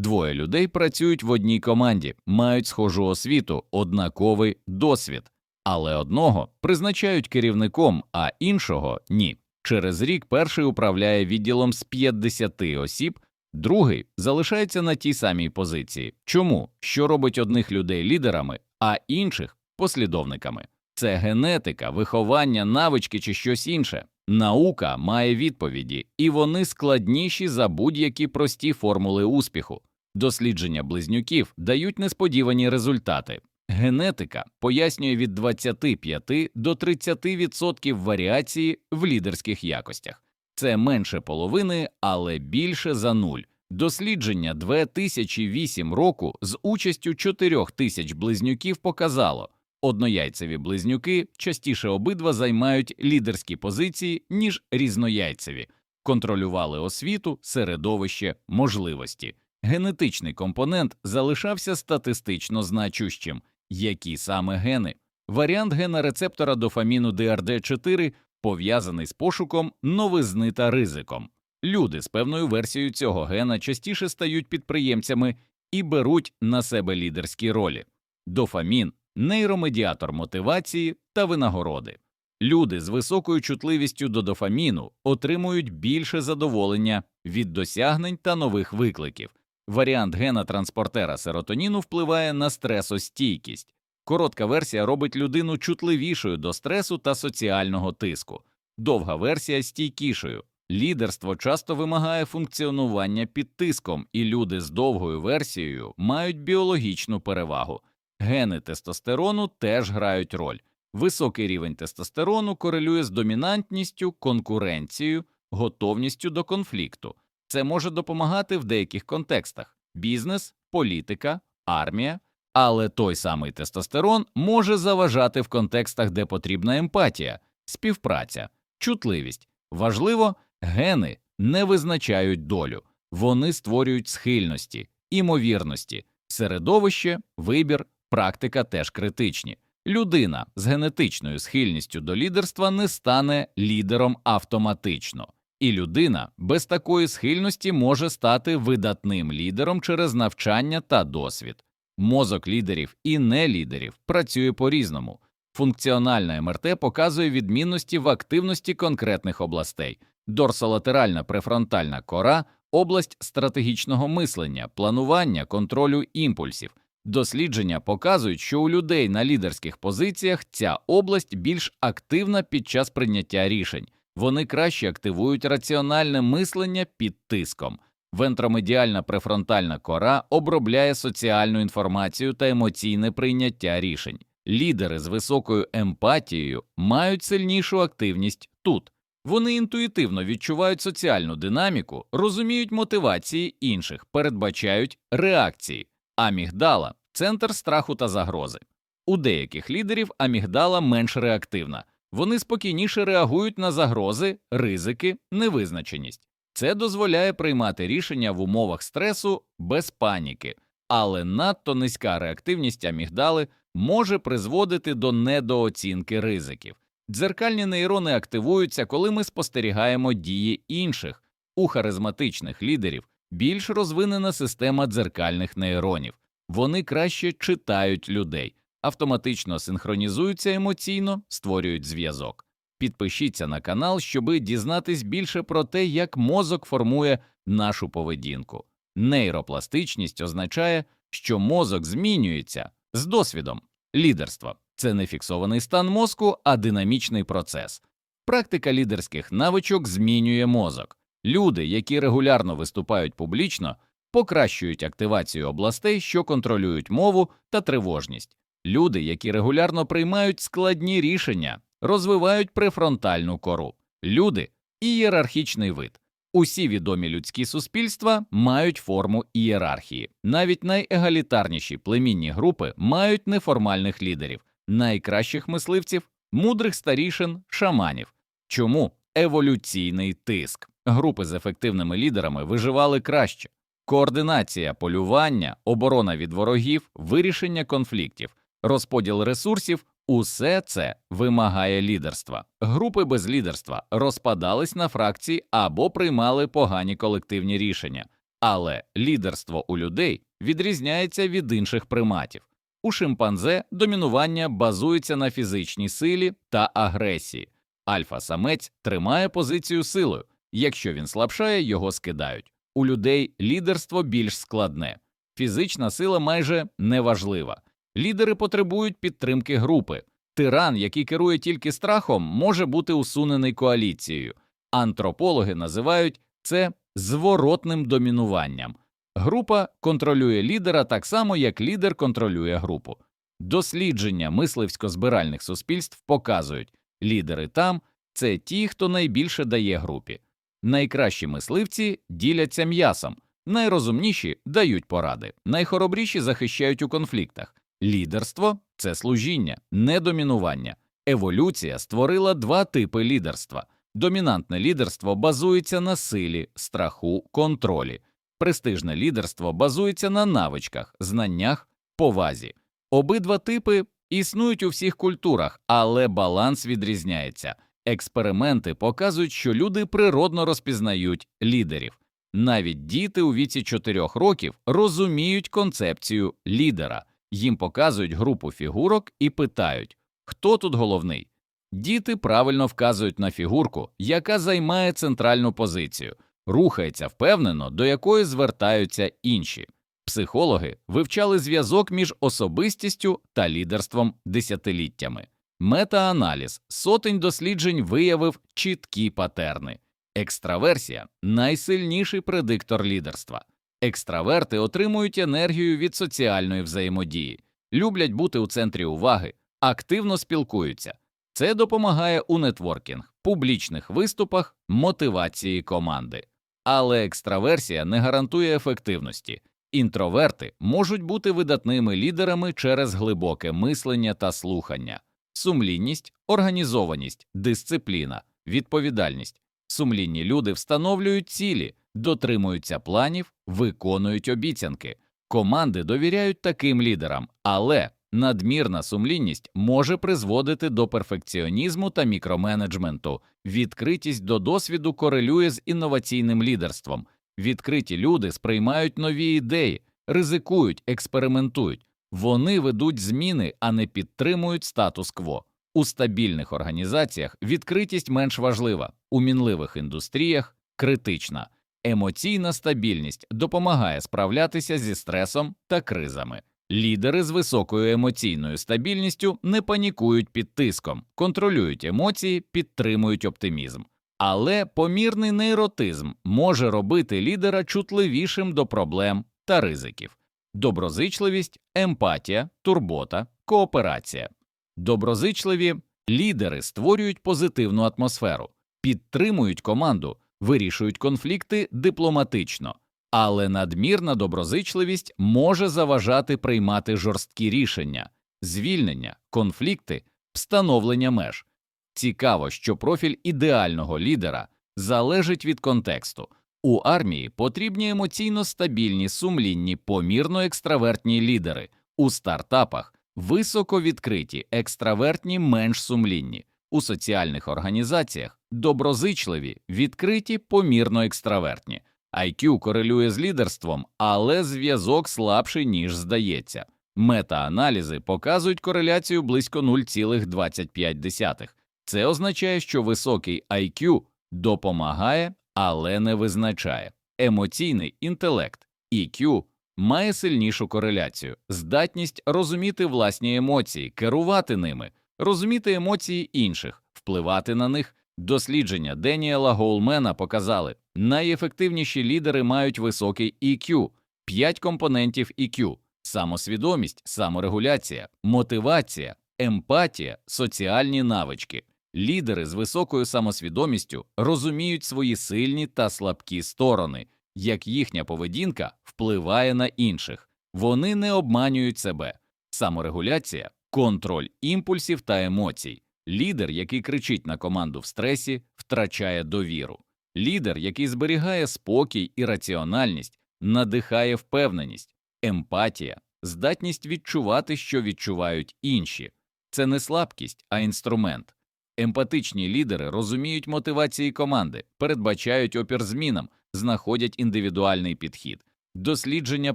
Двоє людей працюють в одній команді, мають схожу освіту, однаковий досвід, але одного призначають керівником, а іншого ні. Через рік перший управляє відділом з 50 осіб, другий залишається на тій самій позиції. Чому? Що робить одних людей лідерами, а інших послідовниками? Це генетика, виховання, навички чи щось інше. Наука має відповіді, і вони складніші за будь-які прості формули успіху. Дослідження близнюків дають несподівані результати. Генетика пояснює від 25 до 30% варіації в лідерських якостях. Це менше половини, але більше за нуль. Дослідження 2008 року з участю 4 тисяч близнюків показало, однояйцеві близнюки частіше обидва займають лідерські позиції, ніж різнояйцеві, контролювали освіту, середовище, можливості. Генетичний компонент залишався статистично значущим. Які саме гени? Варіант гена рецептора дофаміну DRD4 пов'язаний з пошуком новизни та ризиком. Люди з певною версією цього гена частіше стають підприємцями і беруть на себе лідерські ролі. Дофамін нейромедіатор мотивації та винагороди. Люди з високою чутливістю до дофаміну отримують більше задоволення від досягнень та нових викликів. Варіант гена транспортера серотоніну впливає на стресостійкість. Коротка версія робить людину чутливішою до стресу та соціального тиску, довга версія стійкішою. Лідерство часто вимагає функціонування під тиском, і люди з довгою версією мають біологічну перевагу. Гени тестостерону теж грають роль. Високий рівень тестостерону корелює з домінантністю, конкуренцією, готовністю до конфлікту. Це може допомагати в деяких контекстах бізнес, політика, армія, але той самий тестостерон може заважати в контекстах, де потрібна емпатія, співпраця, чутливість. Важливо, гени не визначають долю, вони створюють схильності, імовірності, середовище, вибір, практика теж критичні. Людина з генетичною схильністю до лідерства не стане лідером автоматично. І людина без такої схильності може стати видатним лідером через навчання та досвід. Мозок лідерів і нелідерів працює по різному. Функціональна МРТ показує відмінності в активності конкретних областей. Дорсолатеральна префронтальна кора область стратегічного мислення, планування, контролю імпульсів. Дослідження показують, що у людей на лідерських позиціях ця область більш активна під час прийняття рішень вони краще активують раціональне мислення під тиском. Вентромедіальна префронтальна кора обробляє соціальну інформацію та емоційне прийняття рішень. Лідери з високою емпатією мають сильнішу активність тут. Вони інтуїтивно відчувають соціальну динаміку, розуміють мотивації інших, передбачають реакції. Амігдала центр страху та загрози. У деяких лідерів амігдала менш реактивна, вони спокійніше реагують на загрози, ризики, невизначеність. Це дозволяє приймати рішення в умовах стресу без паніки, але надто низька реактивність амігдали може призводити до недооцінки ризиків. Дзеркальні нейрони активуються, коли ми спостерігаємо дії інших. У харизматичних лідерів більш розвинена система дзеркальних нейронів, вони краще читають людей, автоматично синхронізуються емоційно, створюють зв'язок. Підпишіться на канал, щоб дізнатись більше про те, як мозок формує нашу поведінку. Нейропластичність означає, що мозок змінюється з досвідом. Лідерство це не фіксований стан мозку, а динамічний процес. Практика лідерських навичок змінює мозок. Люди, які регулярно виступають публічно, покращують активацію областей, що контролюють мову та тривожність. Люди, які регулярно приймають складні рішення, розвивають префронтальну кору. Люди ієрархічний вид. Усі відомі людські суспільства мають форму ієрархії. Навіть найегалітарніші племінні групи мають неформальних лідерів, найкращих мисливців, мудрих старішин, шаманів. Чому еволюційний тиск? Групи з ефективними лідерами виживали краще. Координація полювання, оборона від ворогів, вирішення конфліктів, розподіл ресурсів усе це вимагає лідерства. Групи без лідерства розпадались на фракції або приймали погані колективні рішення. Але лідерство у людей відрізняється від інших приматів. У шимпанзе домінування базується на фізичній силі та агресії. Альфа-самець тримає позицію силою, якщо він слабшає, його скидають. У людей лідерство більш складне, фізична сила майже неважлива. Лідери потребують підтримки групи. Тиран, який керує тільки страхом, може бути усунений коаліцією. Антропологи називають це зворотним домінуванням. Група контролює лідера так само, як лідер контролює групу. Дослідження мисливсько-збиральних суспільств показують, лідери там це ті, хто найбільше дає групі. Найкращі мисливці діляться м'ясом, найрозумніші дають поради, найхоробріші захищають у конфліктах. Лідерство це служіння, не домінування. Еволюція створила два типи лідерства. Домінантне лідерство базується на силі, страху, контролі. Престижне лідерство базується на навичках, знаннях, повазі. Обидва типи існують у всіх культурах, але баланс відрізняється. Експерименти показують, що люди природно розпізнають лідерів. Навіть діти у віці 4 років розуміють концепцію лідера, їм показують групу фігурок і питають, хто тут головний. Діти правильно вказують на фігурку, яка займає центральну позицію, рухається впевнено, до якої звертаються інші. Психологи вивчали зв'язок між особистістю та лідерством десятиліттями. Метааналіз сотень досліджень виявив чіткі патерни. Екстраверсія найсильніший предиктор лідерства. Екстраверти отримують енергію від соціальної взаємодії, люблять бути у центрі уваги, активно спілкуються. Це допомагає у нетворкінг, публічних виступах, мотивації команди. Але екстраверсія не гарантує ефективності. Інтроверти можуть бути видатними лідерами через глибоке мислення та слухання, сумлінність, організованість, дисципліна, відповідальність. Сумлінні люди встановлюють цілі, дотримуються планів, виконують обіцянки. Команди довіряють таким лідерам, але надмірна сумлінність може призводити до перфекціонізму та мікроменеджменту. Відкритість до досвіду корелює з інноваційним лідерством. Відкриті люди сприймають нові ідеї, ризикують, експериментують. Вони ведуть зміни, а не підтримують статус-кво. У стабільних організаціях відкритість менш важлива, у мінливих індустріях критична. Емоційна стабільність допомагає справлятися зі стресом та кризами. Лідери з високою емоційною стабільністю не панікують під тиском, контролюють емоції, підтримують оптимізм. Але помірний нейротизм може робити лідера чутливішим до проблем та ризиків. Доброзичливість, емпатія, турбота, кооперація. Доброзичливі лідери створюють позитивну атмосферу, підтримують команду, вирішують конфлікти дипломатично, але надмірна доброзичливість може заважати приймати жорсткі рішення, звільнення, конфлікти, встановлення меж. Цікаво, що профіль ідеального лідера залежить від контексту. У армії потрібні емоційно стабільні, сумлінні, помірно екстравертні лідери, у стартапах високовідкриті, екстравертні, менш сумлінні, у соціальних організаціях доброзичливі, відкриті, помірно екстравертні. IQ корелює з лідерством, але зв'язок слабший, ніж здається. Метааналізи показують кореляцію близько 0,25. Це означає, що високий IQ допомагає, але не визначає. Емоційний інтелект EQ має сильнішу кореляцію, здатність розуміти власні емоції, керувати ними, розуміти емоції інших, впливати на них. Дослідження Деніела Гоулмена показали, найефективніші лідери мають високий EQ, 5 компонентів EQ – самосвідомість, саморегуляція, мотивація, емпатія, соціальні навички. Лідери з високою самосвідомістю розуміють свої сильні та слабкі сторони, як їхня поведінка впливає на інших, вони не обманюють себе. Саморегуляція, контроль імпульсів та емоцій. Лідер, який кричить на команду в стресі, втрачає довіру. Лідер, який зберігає спокій і раціональність, надихає впевненість, емпатія, здатність відчувати, що відчувають інші. Це не слабкість, а інструмент. Емпатичні лідери розуміють мотивації команди, передбачають опір змінам, знаходять індивідуальний підхід. Дослідження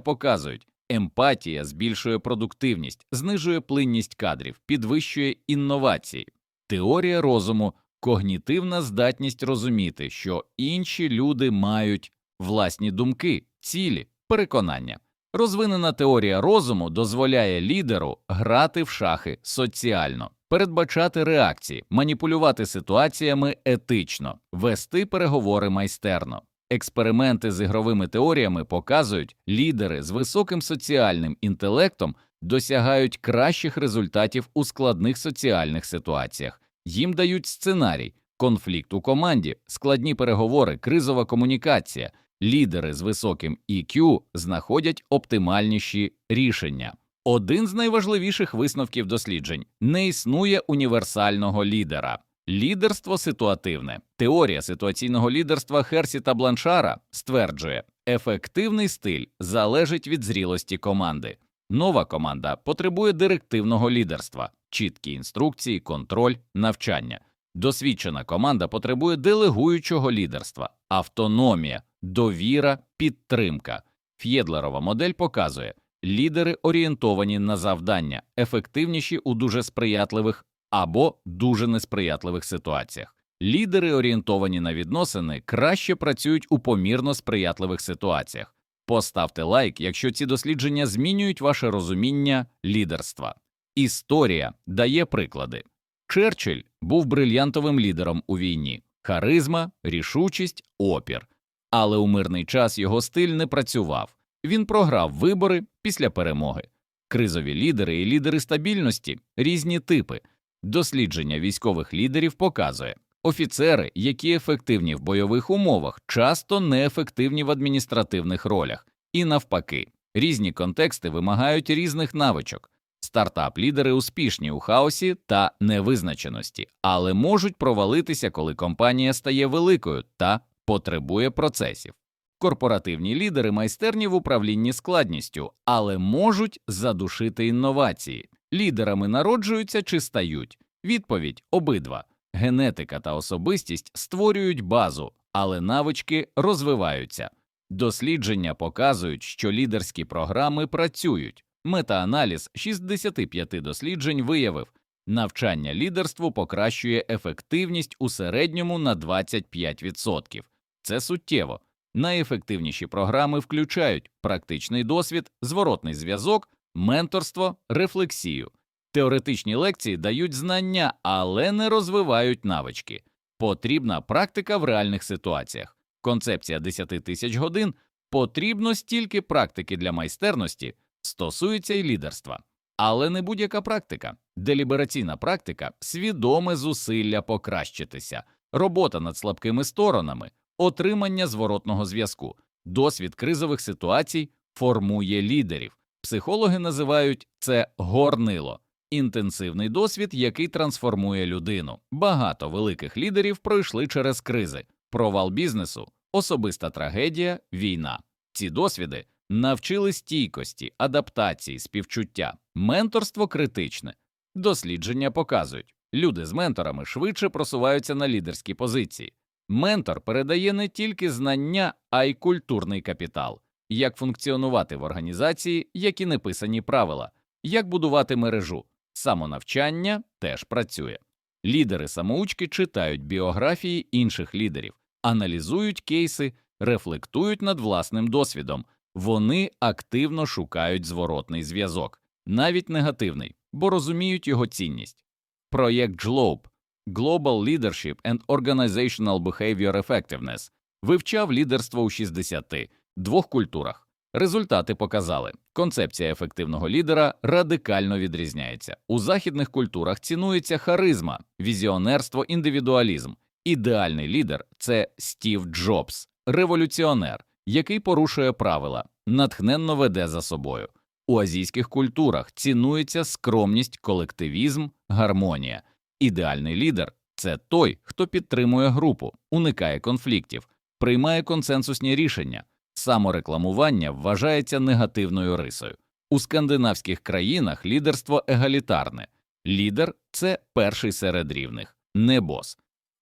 показують, емпатія збільшує продуктивність, знижує плинність кадрів, підвищує інновації. Теорія розуму когнітивна здатність розуміти, що інші люди мають власні думки, цілі, переконання. Розвинена теорія розуму дозволяє лідеру грати в шахи соціально, передбачати реакції, маніпулювати ситуаціями етично, вести переговори майстерно. Експерименти з ігровими теоріями показують, лідери з високим соціальним інтелектом досягають кращих результатів у складних соціальних ситуаціях. Їм дають сценарій, конфлікт у команді, складні переговори, кризова комунікація. Лідери з високим IQ знаходять оптимальніші рішення. Один з найважливіших висновків досліджень не існує універсального лідера. Лідерство ситуативне. Теорія ситуаційного лідерства Херсі та Бланшара стверджує, ефективний стиль залежить від зрілості команди. Нова команда потребує директивного лідерства, чіткі інструкції, контроль, навчання. Досвідчена команда потребує делегуючого лідерства, автономія, довіра, підтримка. Ф'єдлерова модель показує, лідери орієнтовані на завдання, ефективніші у дуже сприятливих або дуже несприятливих ситуаціях. Лідери, орієнтовані на відносини, краще працюють у помірно сприятливих ситуаціях. Поставте лайк, якщо ці дослідження змінюють ваше розуміння лідерства. Історія дає приклади. Черчилль був брильянтовим лідером у війні, харизма, рішучість, опір. Але у мирний час його стиль не працював. Він програв вибори після перемоги. Кризові лідери і лідери стабільності різні типи. Дослідження військових лідерів показує, офіцери, які ефективні в бойових умовах, часто неефективні в адміністративних ролях, і навпаки, різні контексти вимагають різних навичок. Стартап-лідери успішні у хаосі та невизначеності, але можуть провалитися, коли компанія стає великою та потребує процесів. Корпоративні лідери майстерні в управлінні складністю, але можуть задушити інновації. Лідерами народжуються чи стають. Відповідь обидва. Генетика та особистість створюють базу, але навички розвиваються. Дослідження показують, що лідерські програми працюють. Метааналіз 65 досліджень виявив, навчання лідерству покращує ефективність у середньому на 25%. Це суттєво. Найефективніші програми включають практичний досвід, зворотний зв'язок, менторство, рефлексію. Теоретичні лекції дають знання, але не розвивають навички. Потрібна практика в реальних ситуаціях. Концепція 10 тисяч годин потрібно стільки практики для майстерності, стосується і лідерства. Але не будь-яка практика. Делібераційна практика свідоме зусилля покращитися, робота над слабкими сторонами, отримання зворотного зв'язку, досвід кризових ситуацій формує лідерів. Психологи називають це горнило, інтенсивний досвід, який трансформує людину. Багато великих лідерів пройшли через кризи, провал бізнесу, особиста трагедія, війна. Ці досвіди навчили стійкості, адаптації, співчуття, менторство критичне. Дослідження показують, люди з менторами швидше просуваються на лідерські позиції. Ментор передає не тільки знання, а й культурний капітал, як функціонувати в організації, які неписані правила, як будувати мережу. Самонавчання теж працює. Лідери самоучки читають біографії інших лідерів, аналізують кейси, рефлектують над власним досвідом. Вони активно шукають зворотний зв'язок, навіть негативний, бо розуміють його цінність. Проєкт GLOBE Global Leadership and Organizational Behavior Effectiveness вивчав лідерство у 62 культурах. Результати показали, концепція ефективного лідера радикально відрізняється. У західних культурах цінується харизма, візіонерство, індивідуалізм. Ідеальний лідер це Стів Джобс, революціонер, який порушує правила, натхненно веде за собою. У азійських культурах цінується скромність, колективізм, гармонія. Ідеальний лідер це той, хто підтримує групу, уникає конфліктів, приймає консенсусні рішення. Саморекламування вважається негативною рисою. У скандинавських країнах лідерство егалітарне. Лідер це перший серед рівних, не бос.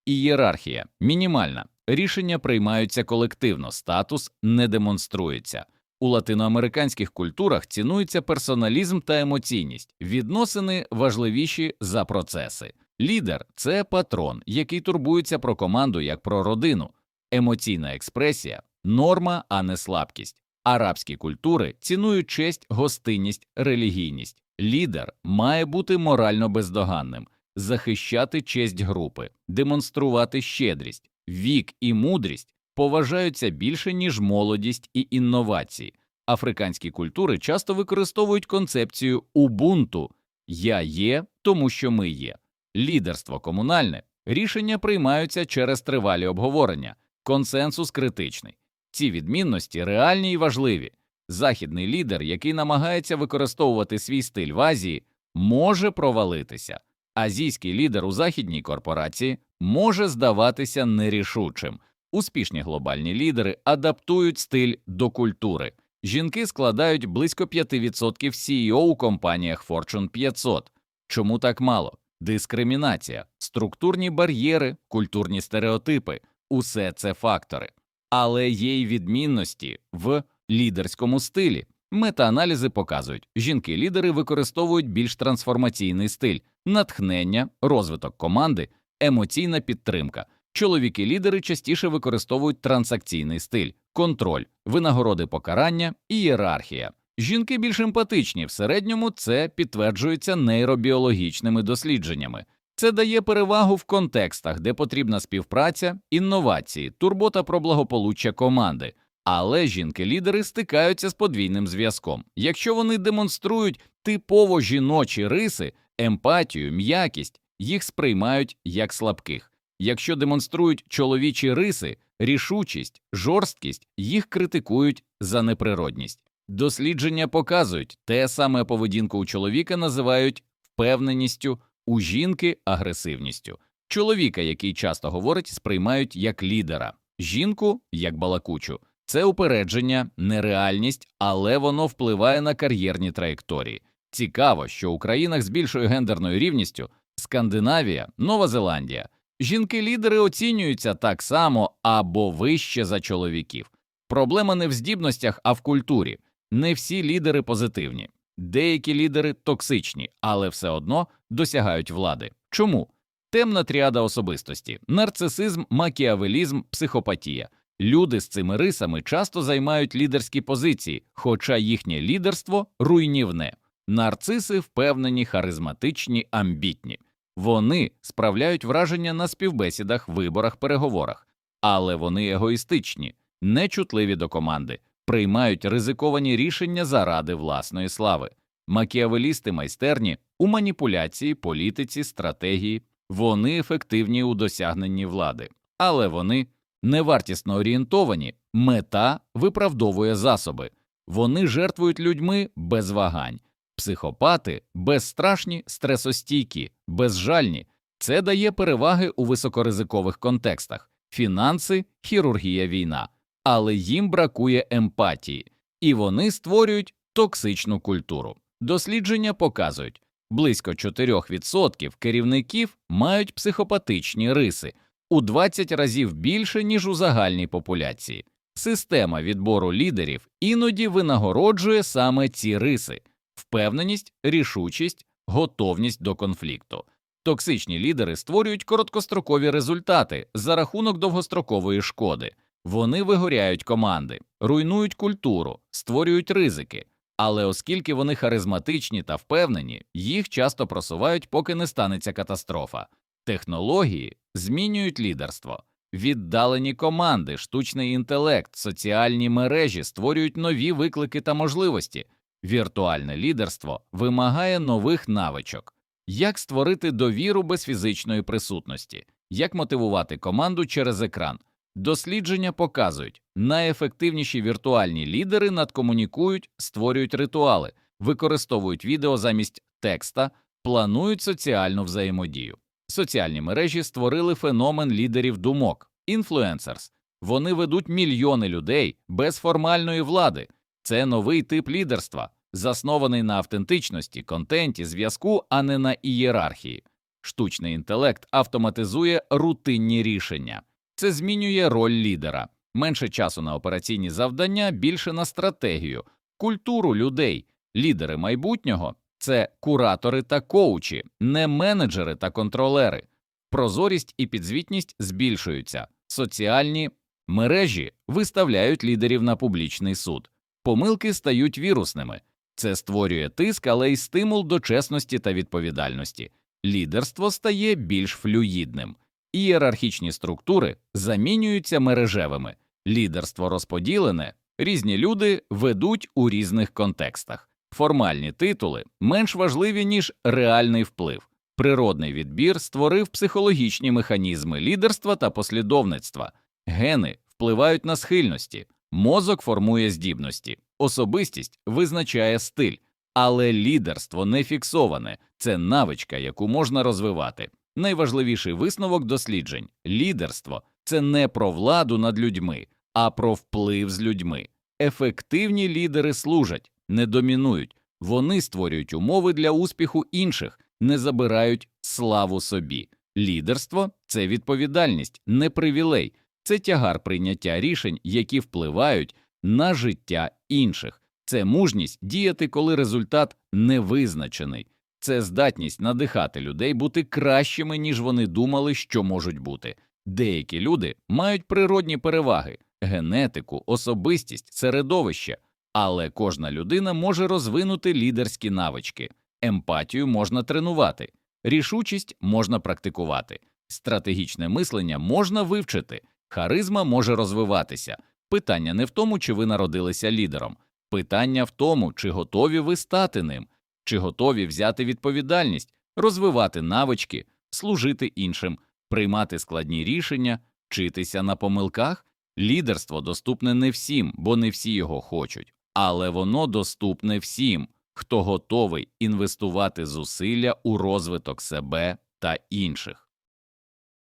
Ієрархія мінімальна. рішення приймаються колективно, статус не демонструється. У латиноамериканських культурах цінується персоналізм та емоційність, відносини важливіші за процеси. Лідер це патрон, який турбується про команду як про родину, емоційна експресія норма, а не слабкість. Арабські культури цінують честь, гостинність, релігійність. Лідер має бути морально бездоганним, захищати честь групи, демонструвати щедрість, вік і мудрість поважаються більше, ніж молодість і інновації. Африканські культури часто використовують концепцію убунту я є, тому що ми є. Лідерство комунальне рішення приймаються через тривалі обговорення, консенсус критичний. Ці відмінності реальні і важливі. Західний лідер, який намагається використовувати свій стиль в Азії, може провалитися. Азійський лідер у західній корпорації може здаватися нерішучим. Успішні глобальні лідери адаптують стиль до культури. Жінки складають близько 5% CEO у компаніях Fortune 500. Чому так мало? Дискримінація, структурні бар'єри, культурні стереотипи усе це фактори. Але є й відмінності в лідерському стилі. Метааналізи показують, жінки-лідери використовують більш трансформаційний стиль, натхнення, розвиток команди, емоційна підтримка. Чоловіки-лідери частіше використовують трансакційний стиль, контроль, винагороди покарання ієрархія. Жінки більш емпатичні в середньому це підтверджується нейробіологічними дослідженнями. Це дає перевагу в контекстах, де потрібна співпраця, інновації, турбота про благополуччя команди. Але жінки-лідери стикаються з подвійним зв'язком. Якщо вони демонструють типово жіночі риси, емпатію, м'якість, їх сприймають як слабких. Якщо демонструють чоловічі риси, рішучість, жорсткість, їх критикують за неприродність. Дослідження показують, те саме поведінку у чоловіка називають впевненістю, у жінки агресивністю. Чоловіка, який часто говорить, сприймають як лідера, жінку як балакучу. Це упередження, нереальність, але воно впливає на кар'єрні траєкторії. Цікаво, що у країнах з більшою гендерною рівністю Скандинавія, Нова Зеландія, жінки-лідери оцінюються так само або вище за чоловіків. Проблема не в здібностях, а в культурі. Не всі лідери позитивні, деякі лідери токсичні, але все одно досягають влади. Чому? Темна тріада особистості, нарцисизм, макіавелізм, психопатія. Люди з цими рисами часто займають лідерські позиції, хоча їхнє лідерство руйнівне. Нарциси впевнені, харизматичні, амбітні. Вони справляють враження на співбесідах, виборах, переговорах, але вони егоїстичні, нечутливі до команди, приймають ризиковані рішення заради власної слави. Макіавелісти майстерні у маніпуляції, політиці, стратегії, вони ефективні у досягненні влади, але вони невартісно орієнтовані, мета виправдовує засоби, вони жертвують людьми без вагань, психопати безстрашні, стресостійкі, безжальні. Це дає переваги у високоризикових контекстах. Фінанси, хірургія, війна, але їм бракує емпатії, і вони створюють токсичну культуру. Дослідження показують, близько 4% керівників мають психопатичні риси у 20 разів більше, ніж у загальній популяції. Система відбору лідерів іноді винагороджує саме ці риси впевненість, рішучість, готовність до конфлікту. Токсичні лідери створюють короткострокові результати за рахунок довгострокової шкоди. Вони вигоряють команди, руйнують культуру, створюють ризики. Але оскільки вони харизматичні та впевнені, їх часто просувають, поки не станеться катастрофа. Технології змінюють лідерство, віддалені команди, штучний інтелект, соціальні мережі створюють нові виклики та можливості. Віртуальне лідерство вимагає нових навичок, як створити довіру без фізичної присутності, як мотивувати команду через екран. Дослідження показують, найефективніші віртуальні лідери надкомунікують, створюють ритуали, використовують відео замість текста, планують соціальну взаємодію. Соціальні мережі створили феномен лідерів думок, інфлюенсерс. Вони ведуть мільйони людей без формальної влади. Це новий тип лідерства, заснований на автентичності, контенті, зв'язку, а не на ієрархії. Штучний інтелект автоматизує рутинні рішення. Це змінює роль лідера. Менше часу на операційні завдання, більше на стратегію, культуру людей. Лідери майбутнього це куратори та коучі, не менеджери та контролери. Прозорість і підзвітність збільшуються. Соціальні мережі виставляють лідерів на публічний суд. Помилки стають вірусними. Це створює тиск, але й стимул до чесності та відповідальності. Лідерство стає більш флюїдним. Ієрархічні структури замінюються мережевими. Лідерство розподілене, різні люди ведуть у різних контекстах. Формальні титули менш важливі, ніж реальний вплив. Природний відбір створив психологічні механізми лідерства та послідовництва. Гени впливають на схильності, мозок формує здібності, особистість визначає стиль, але лідерство не фіксоване, це навичка, яку можна розвивати. Найважливіший висновок досліджень лідерство це не про владу над людьми, а про вплив з людьми. Ефективні лідери служать, не домінують, вони створюють умови для успіху інших, не забирають славу собі. Лідерство це відповідальність, не привілей, це тягар прийняття рішень, які впливають на життя інших. Це мужність діяти, коли результат не визначений. Це здатність надихати людей бути кращими, ніж вони думали, що можуть бути. Деякі люди мають природні переваги, генетику, особистість, середовище, але кожна людина може розвинути лідерські навички. Емпатію можна тренувати, рішучість можна практикувати, стратегічне мислення можна вивчити, харизма може розвиватися. Питання не в тому, чи ви народилися лідером, питання в тому, чи готові ви стати ним, чи готові взяти відповідальність, розвивати навички, служити іншим, приймати складні рішення, вчитися на помилках. Лідерство доступне не всім, бо не всі його хочуть, але воно доступне всім, хто готовий інвестувати зусилля у розвиток себе та інших.